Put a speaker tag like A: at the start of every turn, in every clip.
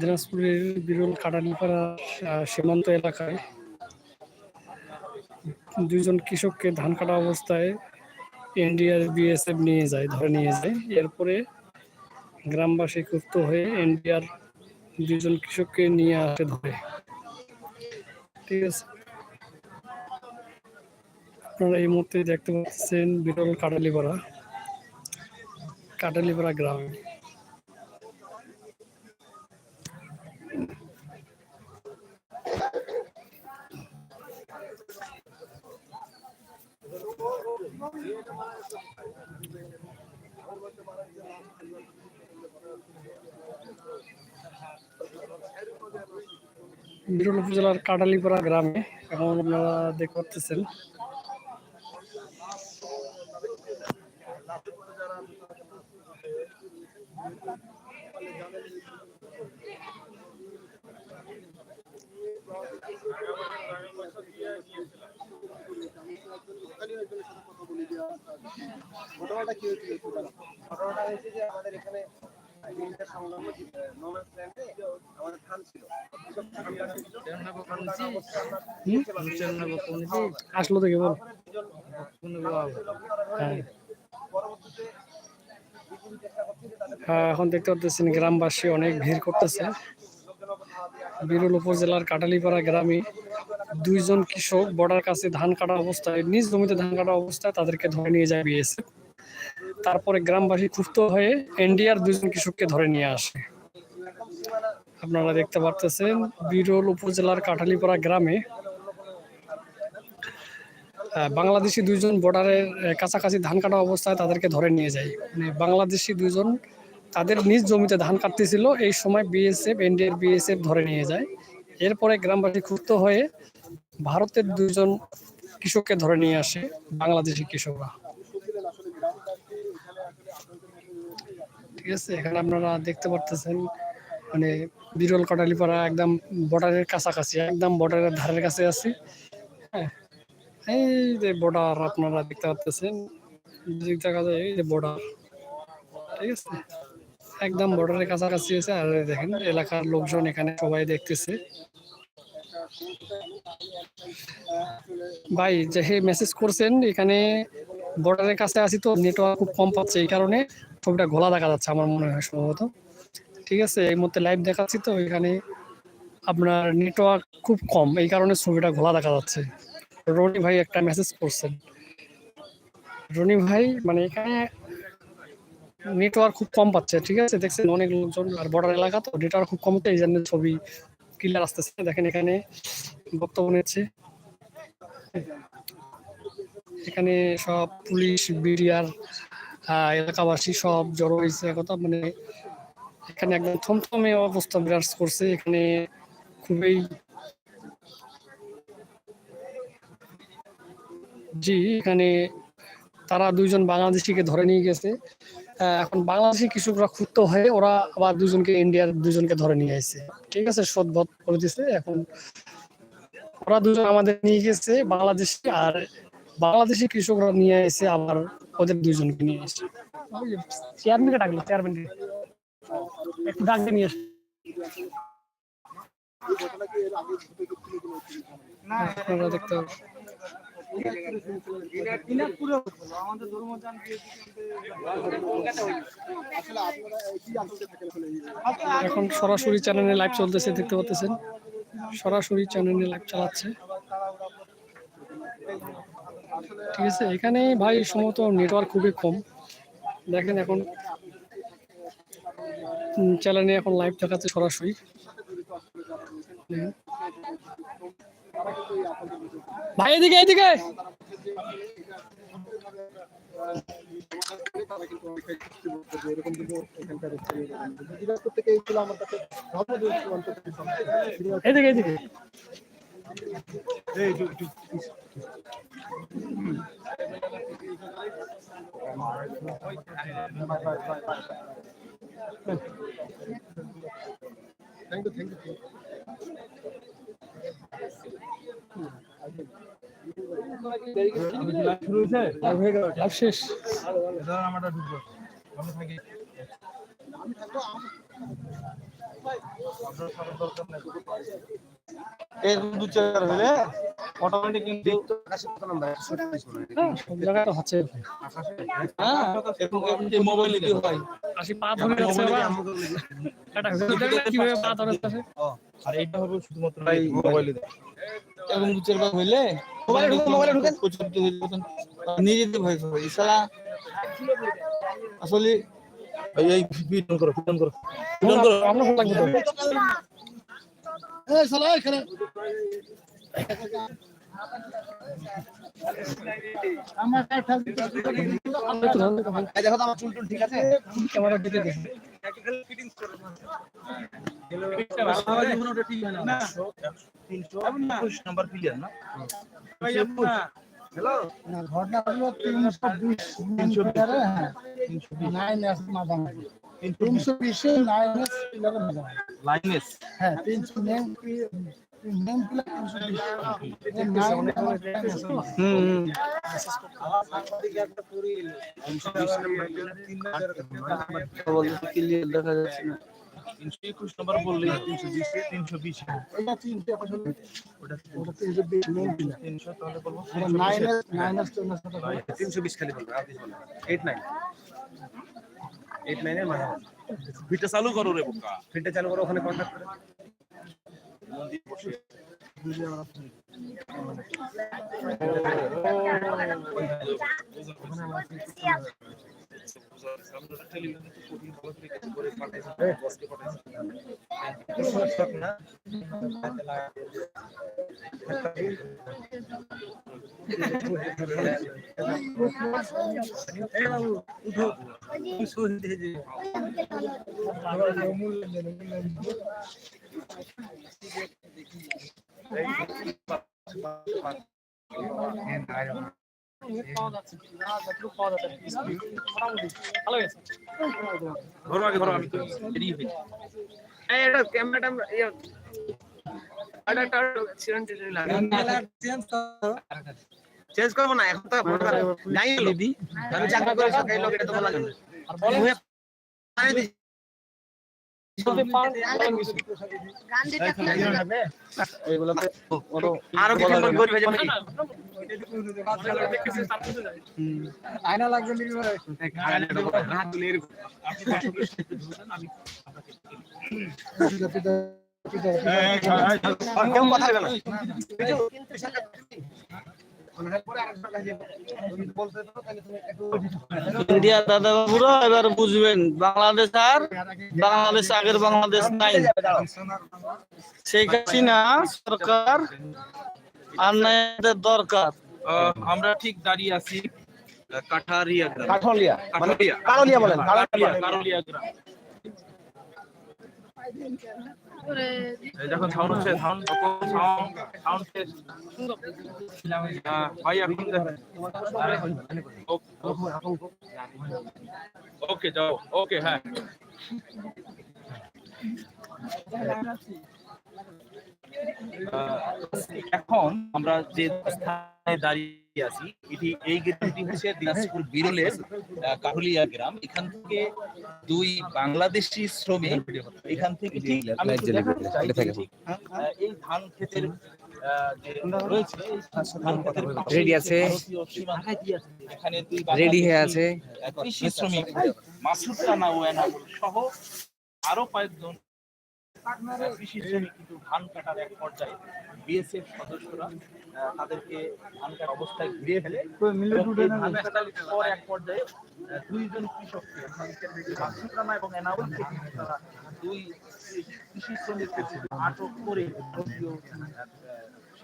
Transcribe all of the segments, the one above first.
A: দিনাজপুরের বিরল কাটালিপাড়া সীমান্ত এলাকায় দুইজন কৃষককে ধান কাটা অবস্থায় এনডিআর, বিএসএফ নিয়ে যায়, ধরে নিয়ে যায়। এরপরে গ্রামবাসী ক্ষুব্ধ হয়ে এনডিআর দুজন কৃষককে নিয়ে আসে ধরে। ঠিক আছে? আপনারা এই মুহূর্তে দেখতে পাচ্ছেন বিরল কাটালিপাড়া কাটালিপাড়া গ্রামে। বিরল উপজেলার কাটালিপাড়া গ্রামে এখন আপনারা দেখতে পাচ্ছেন
B: ঘটনাটা কি হয়েছিল ঘটনাটা হয়েছে যে আমাদের এখানে সংলগ্ন নোম্যান্স ল্যান্ডে আমাদের ধান ছিল।
A: আসলো বল। হ্যাঁ।
B: পরবর্তীতে
A: হ্যাঁ, এখন দেখতে পাচ্ছেন গ্রামবাসী অনেক ভিড় করতেছে। বিরুল উপজেলার কাটালিপাড়া গ্রামে দুইজন কৃষক বর্ডার কাছে ধান কাটা অবস্থায় নিজ জমিতে ধান কাটা অবস্থায় তাদেরকে ধরে নিয়ে যায় বিএসএফ। তারপরে গ্রামবাসী ক্ষুব্ধ হয়ে এনডিআর দুজন কৃষককে ধরে নিয়ে আসে। আপনারা দেখতে পারতেছেন, বিরল উপজেলার কাঠালিপাড়া গ্রামে বাংলাদেশি দুজন বর্ডারের কাছাকাছি ধান কাটা অবস্থায় তাদেরকে ধরে নিয়ে যায়। মানে বাংলাদেশি দুজন তাদের নিজ জমিতে ধান কাটতেছিল, এই সময় বিএসএফ, এনডিআর, বিএসএফ ধরে নিয়ে যায়। এরপরে গ্রামবাসী ক্ষুব্ধ হয়ে ভারতের দুজন কৃষককে ধরে নিয়ে আসে, বাংলাদেশি কৃষকরা। ঠিক আছে? এখানে আপনারা দেখতে পারতেছেন মানে বিরল কাটালিপাড়া একদম বর্ডারের কাছাকাছি, একদম বর্ডারের ধারের কাছে আছি। হ্যাঁ এই যে বর্ডার আপনারা দেখতে পাচ্ছেন এই যে বর্ডার, ঠিক আছে? একদম বর্ডারের কাছাকাছি আছে, আর দেখেন এলাকার লোকজন এখানে সবাই দেখতেছে। ভাই, যে মেসেজ করছেন, এখানে বর্ডারের কাছে আছি তো নেটওয়ার্ক খুব কম পাচ্ছে, এই কারণে ছবিটা ঘোলা দেখা যাচ্ছে আমার মনে হয় সম্ভবত। ঠিক আছে, এই মুহূর্তে লাইভ দেখাচ্ছি তো, এখানে আপনার নেটওয়ার্ক খুব কম, এই কারণে ছবিটা ঘোলা দেখা যাচ্ছে। রনি ভাই একটা মেসেজ করছেন। রনি ভাই মানে এখানে নেটওয়ার্ক খুব কম পাচ্ছে, ঠিক আছে? দেখছেন অনেক লোকজন, আর বর্ডার এলাকা তো নেটওয়ার্ক খুব কম এই জন্য ছবি ক্লিয়ার আসতেছে। দেখেন এখানে বক্তব্য নিচ্ছে। এখানে সব পুলিশ, বিডিআর এলাকাবাসী সব জড়ো হয়েছে কথা মানে এখানে একদম থমথমে অবস্থা বিরাজ করছে, এখানে খুবই জি, এখানে তারা দুইজন বাংলাদেশিকে ধরে নিয়ে গেছে। এখন বাংলাদেশি কৃষকরা ক্ষুব্ধ হয়ে ওরা আবার দুজনকে ইন্ডিয়ার দুজনকে ধরে নিয়ে আসছে ঠিক আছে সদবধ করে দিছে, এখন ওরা দুজন আমাদের নিয়ে গেছে, বাংলাদেশি আর বাংলাদেশি কৃষকরা নিয়ে এসে আবার ওদের দুজনকে নিয়ে এসে চেয়ারম্যানকে ডাকলো চেয়ারম্যানকে। একটু ডাক দিয়ে নিয়ে এসে আপনারা দেখতে পাবেন। এখন সরাসরি চ্যানেলে লাইভ চলতেছে দেখতে পাচ্ছেন? সরাসরি চ্যানেলে লাইভ চালাচ্ছে। ঠিক আছে, এখানে ভাই সম্ভবত নেটওয়ার্ক খুবই কম। দেখেন এখন চ্যানেলে এখন লাইভ দেখাচ্ছে সরাসরি। ভাই, এদিকে এদিকে!
C: এরকম কিন্তু এখানকার দিনাজপুর থেকে এইগুলো আমার কাছে ভালো বলছি অন্তত
A: এদিকে এদিকে
C: এই যুগ যুগ thank you thank you
A: live শেষ
D: এরকম দু চার হলে অটোমেটিক কিন্তু
A: হ্যাঁ, সব জায়গায় তো হচ্ছে
D: হ্যাঁ এরকম এরকম মোবাইলে কি হয়।
A: আসি পা ধরে যাচ্ছে এটা কীভাবে পা ধরে যাচ্ছে
D: আর এইটা হবে শুধুমাত্র মোবাইলে এরকম দু চারবার হইলে মোবাইলে ঢুকেন মোবাইলে ঢুকেন প্রচুর হইলে নিজেদের ভয় হবে ইসালা আসলে এই এই করো ফিটন করো ফিটন করো
A: আমরা ভালো লাগবে
C: এই শালা এখানে। আমার কাছে
A: একটু ধরুন তো ভাই
C: দেখো তো আমার চুল টুল ঠিক আছে
A: ক্যামেরা দিতে দেখেন
D: নাম্বার ক্লিয়ার না
C: না ঘটনা হলো তিনশো বিশ তিনশো পিলারে হ্যাঁ নাইন এস মাঝামাঝি তিনশো বিশে নাইন এস পিলারে মাঝামাঝি
D: লাইনেস
C: হ্যাঁ তিনশো মেন মেন পিলার তিনশো বিশ নাইন
D: হুম ক্লিয়ার দেখা যাচ্ছে না তিনশো একুশ নাম্বার বললে তিনশো বিশ তিনশো বিশ
C: তিনশো ওটা ওটা তিনশো বিশ
D: তিনশো তাহলে বলব
C: নাইন এস নাইন এস চল্লিশ টাকা
B: তিনশো বিশ খালি বলবে আর কিছু বলবে না এইট নাইন এইট নাইনের মাঝামাঝি
D: ভিটা চালু করো রে বোকা
B: ফিল্ডটা চালু করো ওখানে কন্ট্যাক্ট করে
A: পাওয়া
B: ইয়ে চেঞ্জ করব না এখন তো নাই চাকরি করে সকালে লোক এটা তো বলা যাবে
A: আরও কিছু
B: লোক গরিব হয়ে যাবে
A: না, না, আপনারা দেখতেছেন, তার মধ্যে যায়।
C: আয়না লাগবে
B: হাত তুলে এরকম কেউ কথা হবে না।
D: ইন্ডিয়া দাদা বাবুরা এবার বুঝবেন বাংলাদেশ আর বাংলাদেশ আগের বাংলাদেশ নাই। শেখ হাসিনা সরকার আর নাই দরকার।
E: আমরা ঠিক দাঁড়িয়ে আছি কাঠারিয়া গ্রাম।
C: কাঠলিয়া
E: কাঠারিয়া
C: কালোলিয়া বলেন
E: গ্রাম। যখন সাউন্ড হচ্ছে সাউন্ড সাউন্ড এখন ওকে যাও। ওকে হ্যাঁ। এখন আমরা যে স্থানে দাঁড়িয়ে আছি। এটি এই গ্রামটি হচ্ছে দিনাজপুর বিরলের আহ, কাহুলিয়া গ্রাম। এখান থেকে দুই বাংলাদেশি শ্রমিক এখান থেকে এই ধান ক্ষেতের আহ, যে রয়েছে এই ধান ক্ষেতের
F: Ready আছে।
E: এখানে
F: রেডি হয়ে আছে?
E: কৃষি শ্রমিক। মাসুদ রানা ও এনামুল সহ আরও কয়েকজন কৃষি শ্রমিক কিন্তু ধান কাটার এক পর্যায়ে। বিএসএফ সদস্যরা তাদেরকে ধান কাটার অবস্থায় ঘিরে ফেলে ধান কাটার পর এক পর্যায়ে দুইজন কৃষককে মাসুদ এবং এনাউলকে তারা দুই কৃষি শ্রমিককে আটক করে ভারতীয়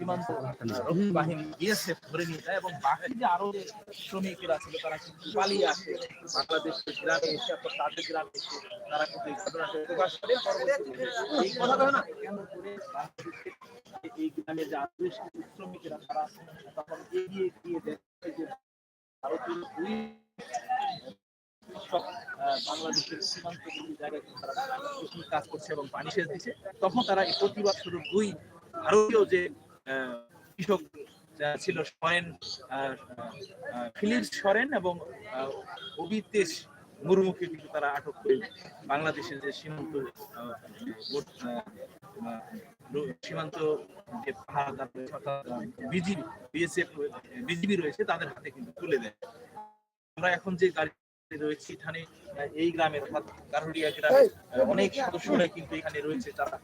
E: সীমান্ত রক্ষী বাহিনী বিএসএফ ধরে নিয়ে যায় এবং বাকি যে আরও শ্রমিকেরা ছিল, তারা কিন্তু পালিয়ে আসে। বাংলাদেশের গ্রামে এসে, অর্থাৎ তাদের গ্রামে এসে তারা কিন্তু এই ঘটনাটা প্রকাশ করে। এই ঘটনা কেন্দ্র করে? বাংলাদেশের যে এই গ্রামের যে কিছু শ্রমিকেরা তারা তখন এগিয়ে গিয়ে দেখে যে ভারতীয় দুই বাংলাদেশের সীমান্তবর্তী জায়গায় তারা কাজ করছে এবং পানি সেচ দিচ্ছে। তখন তারা এই প্রতিবাদ স্বরূপ দুই ভারতীয় যে কৃষক ছিল, সরেন ফিলিপ সরেন এবং অবিতেশ মুর্মুকে কিন্তু তারা আটক করে বাংলাদেশের যে সীমান্ত সীমান্ত যে পাহাড় বিজিবি, বিএসএফ বিজিবি রয়েছে, তাদের হাতে কিন্তু তুলে দেয়। আমরা এখন যে গাড়ি রয়েছে এখানে এই গ্রামের অর্থাৎ গারুড়িয়া গ্রামের অনেক সদস্যরা কিন্তু এখানে রয়েছে তারা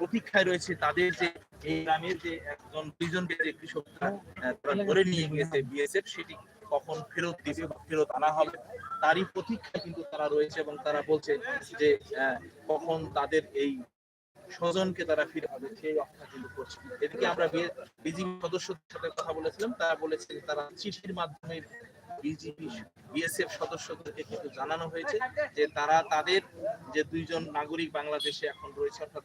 E: প্রতীক্ষায় রয়েছে তাদের যে এই গ্রামের যে একজন দুইজনকে যে কৃষকরা তারা ধরে নিয়ে গিয়েছে বিএসএফ সেটি কখন ফেরত দিবে বা ফেরত আনা হবে তারই প্রতীক্ষায় কিন্তু তারা রয়েছে এবং তারা বলছে যে কখন তাদের এই স্বজনকে তারা ফিরে পাবে সেই অপেক্ষা কিন্তু করছে। এদিকে আমরা বিজিবি সদস্যদের সাথে কথা বলেছিলাম তারা বলেছে তারা চিঠির মাধ্যমে বিজিবি বিএসএফ সদস্যদেরকে কিন্তু জানানো হয়েছে যে তারা তাদের যে দুইজন নাগরিক বাংলাদেশে এখন রয়েছে অর্থাৎ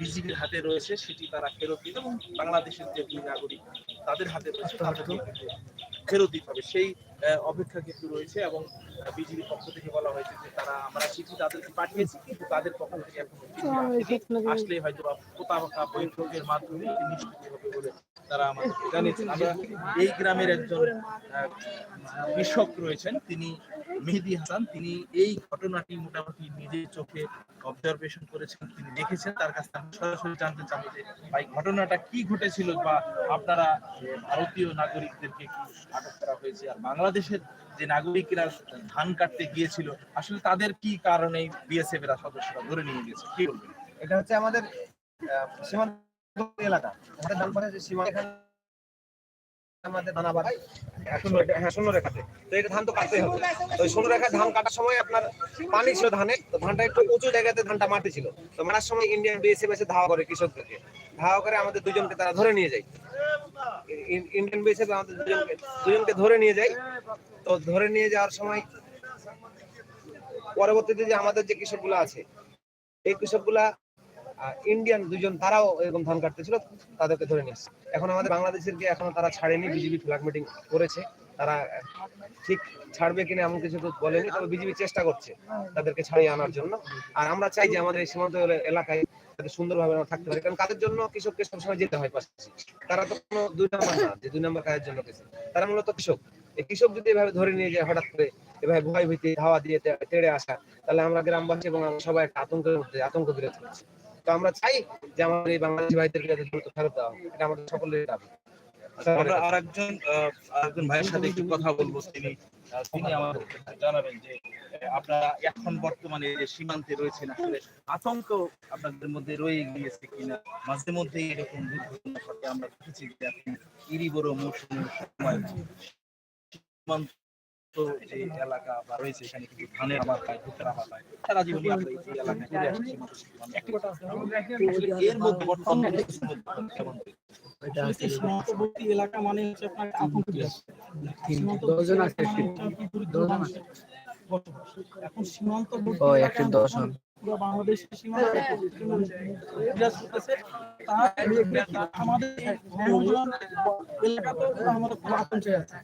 E: বিজিবির হাতে রয়েছে সেটি তারা ফেরত দিবে এবং বাংলাদেশের যে দুই নাগরিক তাদের হাতে রয়েছে তাদেরকে ফেরত দিতে হবে। সেই অপেক্ষা কিন্তু রয়েছে এবং বিজিবির পক্ষ থেকে বলা হয়েছে যে তারা আমরা চিঠি তাদেরকে পাঠিয়েছি কিন্তু তাদের পক্ষ থেকে এখন আসলে হয়তো বা প্রতারণা বৈঠকের মাধ্যমে নিশ্চিত হবে বলে তারা আমাদেরকে জানিয়েছেন আমরা এই গ্রামের একজন কৃষক রয়েছেন, তিনি মেহেদি হাসান। তিনি এই ঘটনাটি মোটামুটি নিজের চোখে অবজারভেশন করেছেন, তিনি দেখেছেন। তার কাছে আমি সরাসরি জানতে চাবো যে, ভাই, ঘটনাটা কি ঘটেছিল বা আপনারা ভারতীয় নাগরিকদেরকে কি আটক করা হয়েছে? আর বাংলাদেশের যে নাগরিকরা ধান কাটতে গিয়েছিল, আসলে তাদের কি কারণে বিএসএফ এরা সদস্যরা ধরে নিয়ে গেছে? কি বলবেন?
B: এটা হচ্ছে আমাদের সীমান্ত যে আমাদের হ্যাঁ তো এটা ধান তো কাটতেই হবে। শূন্য ধান কাটার সময় আপনার পানি ছিল ধানে, তো ধানটা একটু উঁচু জায়গাতে ধানটা মাটি ছিল। তো মারার সময় ইন্ডিয়ান এসে ধাওয়া করে কৃষকদেরকে। ধাওয়া করে আমাদের দুজনকে তারা ধরে নিয়ে যায়। ইন- ইন্ডিয়ান আমাদের দুজনকে দুজনকে ধরে নিয়ে যায়। তো ধরে নিয়ে যাওয়ার সময় পরবর্তীতে যে আমাদের যে কৃষকগুলো আছে, এই কৃষকগুলা ইন্ডিয়ান দুজন তারাও এরকম ধান কাটতেছিল, তাদেরকে ধরে নিয়ে আসছে। এখন আমাদের বাংলাদেশের কে এখনও তারা ছাড়েনি বিজেপি ফ্ল্যাগ মিটিং করেছে। তারা ঠিক ছাড়বে কিনা এমন কিছু তো বলেনি, তবে বিজেপি চেষ্টা করছে তাদেরকে ছাড়িয়ে আনার জন্য। আর আমরা চাই যে আমাদের এই সীমান্ত এলাকায় যাতে সুন্দরভাবে আমরা থাকতে পারি, কারণ জন্য কৃষককে সবসময় যেতে হয় পাশে। তারা তো কোনো দুই নম্বর না, যে দুই নম্বর কাজের জন্য তারা মূলত কৃষক। এই কৃষক যদি এভাবে ধরে নিয়ে যায়, হঠাৎ করে এভাবে ভয় ভীতি, ধাওয়া দিয়ে তেড়ে আসা, তাহলে আমরা গ্রামবাসী এবং আমরা সবাই একটা আতঙ্কের মধ্যে আতঙ্ক বিরাজ করছি। তো আমরা চাই যে আমাদের এই বাংলাদেশি ভাইদেরকে যাতে দ্রুত ফেরত দেওয়া। এটা আমাদের সকলের দাবি।
E: আমরা আরেকজন ভাইয়ের সাথে একটু কথা বলব। তিনি তিনি আমাদের জানাবেন যে আপনারা এখন বর্তমানে যে সীমান্তে রয়েছেন, আসলে আতঙ্ক আপনাদের মধ্যে রয়ে গিয়েছে কিনা? মাঝে মধ্যে এরকম দুর্ঘটনা ঘটে আমরা দেখেছি যে এখন ইরি বড় মৌসুমের সময় সীমান্ত যে এলাকা বা রয়েছে এখানে কিন্তু ধানের আবাদ পায় ভুট্টার আবাদ পায় সারা জীবন এই এলাকায় ঘুরে আসছি সীমান্ত সীমান্ত। এর মধ্যে বর্তমান কেমন
G: সীমান্তবর্তী এলাকা মানে হচ্ছে আপনার আতঙ্ক মানে। এখন সীমান্তবর্তী পুরো বাংলাদেশের সীমান্ত বিরাজ করতেছে তার তার আমাদের এলাকাতেও আমাদের খুব আতঙ্কে আছে।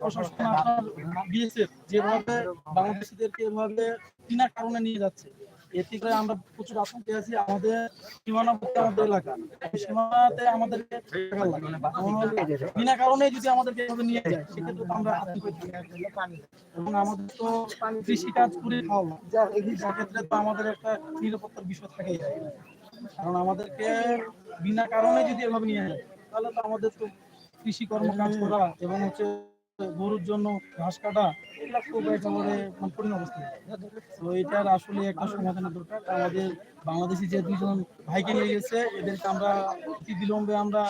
G: প্রশাসন আপনার বিএসএফ যেভাবে বাংলাদেশিদেরকে এভাবে বিনা কারণে নিয়ে যাচ্ছে। এতে করে আমরা প্রচুর আতঙ্কে আছি। আমাদের সীমানাবর্তী আমাদের এলাকা। সীমানাতে আমাদেরকে আমাদের বিনা কারণে যদি আমাদেরকে এভাবে নিয়ে যায়, সেক্ষেত্রে আমরা আতঙ্কে থাকি। এবং আমাদের তো কৃষি কাজ করে খাওয়া সেক্ষেত্রে তো আমাদের একটা নিরাপত্তার বিষয় থাকেই। কারণ আমাদেরকে বিনা কারণে যদি এভাবে নিয়ে যায়, তাহলে তো আমাদের তো কৃষি কর্ম কাজ করা এবং হচ্ছে গরুর জন্য ঘাস কাটা, এগুলো খুব একেবারে কঠিন অবস্থা তো এটার আসলে একটা সমাধানের দরকার। আমাদের বাংলাদেশি যে দুজন ভাইকে নিয়ে গেছে, এদেরকে আমরা অতি বিলম্বে আমরা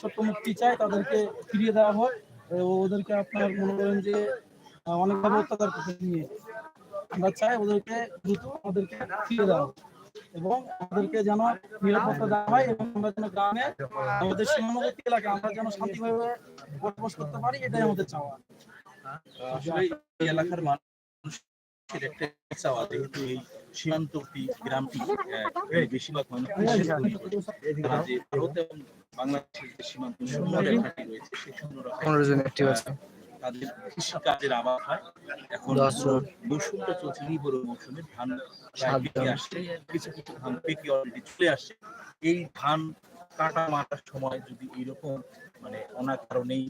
G: সত্য মুক্তি চাই, তাদেরকে ফিরিয়ে দেওয়া হয় ওদেরকে আপনার মনে করেন যে অনেকভাবে অত্যাচার করতে নিয়ে আমরা চাই ওদেরকে দ্রুত ওদেরকে ফিরিয়ে দেওয়া হোক। এবং আমাদেরকে যেন নিরাপত্তা দেওয়া হয় এবং আমরা যেন গ্রামে আমাদের সীমান্তবর্তী এলাকায় আমরা যেন শান্তিভাবে বসবাস করতে পারি এটাই আমাদের চাওয়া।
E: আসলে এলাকার মানুষের একটা চাওয়া যেহেতু এই সীমান্তবর্তী গ্রামটি বেশিরভাগ মানুষ তারা যে ভারত এবং বাংলাদেশের সীমান্ত শূন্য রেখাটি রয়েছে সেই শূন্য রেখা তাদের কৃষি কাজের আবাদ হয়। এখন মৌসুমটা চলছে বড় মৌসুমে ধান পেকে আসছে। কিছু কিছু ধান পেকে অলরেডি চলে আসছে। এই ধান কাটা মাটার সময় যদি এইরকম মানে অনাকারণেই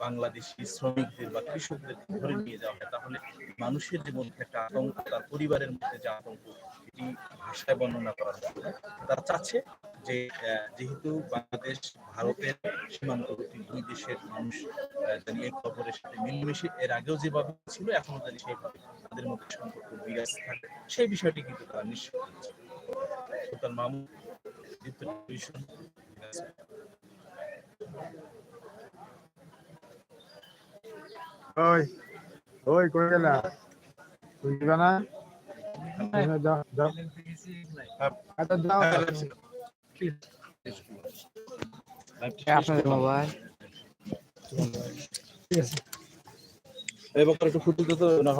E: বাংলাদেশি শ্রমিকদের বা কৃষকদের ধরে নিয়ে যাওয়া হয় তাহলে মানুষের যে মধ্যে একটা আতঙ্ক তার পরিবারের মধ্যে যে আতঙ্ক এটি ভাষায় বর্ণনা করা যাবে। তারা চাচ্ছে যে যেহেতু বাংলাদেশ ভারতের সীমান্তবর্তী দুই দেশের মানুষ জানি একে অপরের সাথে মিলেমিশে, এর আগেও যেভাবে ছিল, এখনও জানি সেইভাবে তাদের মধ্যে সম্পর্ক বিরাজ থাকে। সেই বিষয়টি কিন্তু তারা নিশ্চিত করছে। সুলতান টেলিভিশন,
H: ওই ওই, কই গেলা? বুঝবে না যাও যাও আচ্ছা যাও আপনাদের মোবাইল
E: এবার একটু ফুটে তো না?